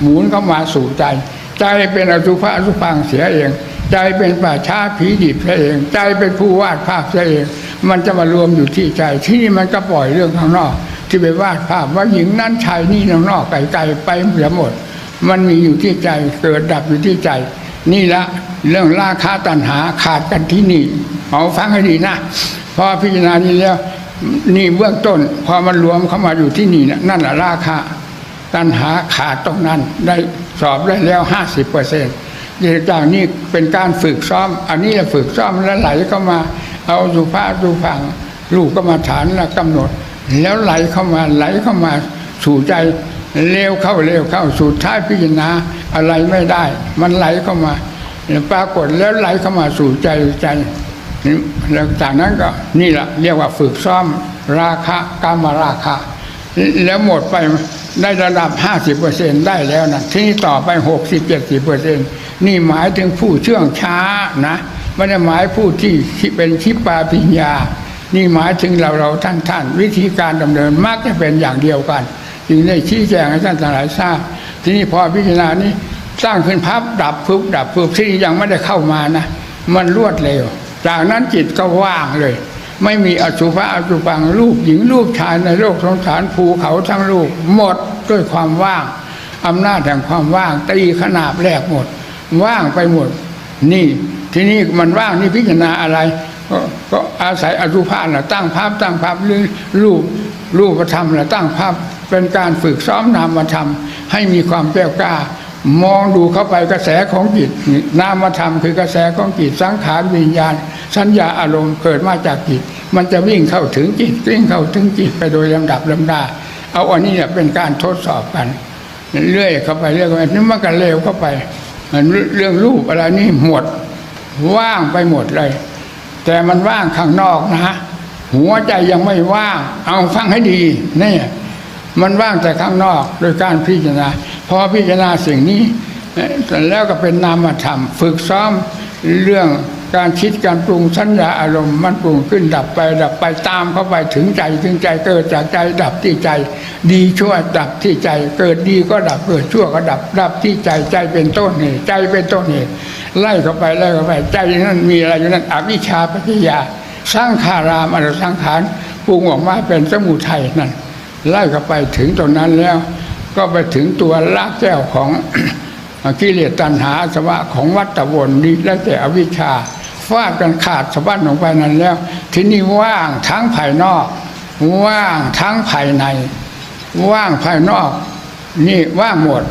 หมุนเข้ามาสู่ใจ ใจเป็นอสุภะอสุพังเสียเอง ใจเป็นป่าช้าผีดิบเสียเอง ใจเป็นผู้วาดภาพเสียเอง มันจะมารวมอยู่ที่ใจ ที่นี่มันก็ปล่อยเรื่องข้างนอก ที่ไปวาดภาพว่าหญิงนั้นชายนี่ข้างนอกไกลๆไปเสียหมด มันมีอยู่ที่ใจเกิดดับอยู่ที่ใจ นี่ละเรื่องราคาตัณหาขาดกันที่นี่เอาฟังให้ดีนะพอพิจารณานี้แล้วนี่เบื้องต้น พอมันรวมเข้ามาอยู่ที่นี่นะนั่นแหละราคา ตัณหาขาดตรงนั้น ได้สอบได้แล้วห้าสิบเปอร์เซ็นต์จากนี้เป็นการฝึกซ้อม อันนี้จะฝึกซ้อมแล้วไหลเข้ามา เอาสุภาพสุฟังลูกก็มาฐานแล้วกำหนด แล้วไหลเข้ามาไหลเข้ามาสู่ใจเร็วเข้าเร็วเข้าสุดท้ายพิจารณาอะไรไม่ได้ มันไหลเข้ามาปรากฏแล้วไหลเข้ามาสู่ใจใจแล้วจากนั้นก็นี่แหละเรียกว่าฝึกซ้อมราคะกามราคะ แล้วหมดไป ได้ระดับ 50%ได้แล้วนะที่นี่ต่อไป 60-70%นี่หมายถึงผู้เชื่องช้านะไม่ได้หมายผู้ที่เป็นชิปาปิญญา นี่หมายถึงเราเราท่านท่านวิธีการดำเนินมักจะเป็นอย่างเดียวกันจึงได้ชี้แจงให้ท่านทั้งหลายทราบ ทีนี้พอพิจารณานี้สร้างขึ้นพับดับพึบดับพึบที่ยังไม่ได้เข้ามานะ มันรวดเร็ว จากนั้นจิตก็ว่างเลย ไม่มีอสุภะอสุปังรูปหญิงรูปชายในโลกสงสารภูเขาทั้งลูกหมดด้วยความว่างอำนาจแห่งความว่างตีขนาบแรกหมด ว่างไปหมด นี่ที่นี้มันว่างนี่พิจารณาอะไรก็ก็อาศัยอสุภะนะตั้งภาพตั้งภาพหรือรูปรูปธรรมนะตั้งภาพเป็นการฝึกซ้อมนามธรรมให้มีความแก้วกล้า มองดูเข้าไปกระแสของจิตนามธรรมคือกระแสของจิตสังขารวิญญาณ สัญญาอารมณ์เกิดมาจากจิต มันจะวิ่งเข้าถึงจิตวิ่งเข้าถึงจิตไปโดยลำดับลำดา เอาอันนี้เป็นการทดสอบกัน เรื่อยเข้าไปเรื่อยเข้าไปนี่มันก็เร็วเข้าไปเรื่องรูปอะไรนี่หมด ว่างไปหมดเลย แต่มันว่างข้างนอกนะฮะหัวใจยังไม่ว่าง เอาฟังให้ดีนี่มันว่างแต่ข้างนอกโดยการพิจารณา พอพิจารณาสิ่งนี้เอ่อแล้วก็เป็นนามธรรม ฝึกซ้อมเรื่องการคิดการปรุงสัญญาอารมณ์มันปรุงขึ้นดับไป ดับไปตามเข้าไปถึงใจถึงใจเกิดจากใจดับที่ใจ ดีชั่วดับที่ใจ เกิดดีก็ดับเกิดชั่วก็ดับ ดับที่ใจใจเป็นต้นเหตุใจเป็นต้นเหตุไล่เข้าไปไล่เข้าไปใจนั้นมีอะไรอยู่นั้นอวิชชาปัจจยาสร้างขารามอรสังขารปรุงออกมาเป็นสมุทัยนั่นไล่เข้าไปถึงตรงนั้นแล้ว ก็ไปถึงตัวลากแก้วของกิเลสตัณหาสวะของวัตวนนี้และแต่อวิชชาฟาดกันขาดสะบั้นลงไปนั้นแล้ว ที่นี่ว่างทั้งภายนอก ว่างทั้งภายใน ว่างภายนอก นี่ว่างหมด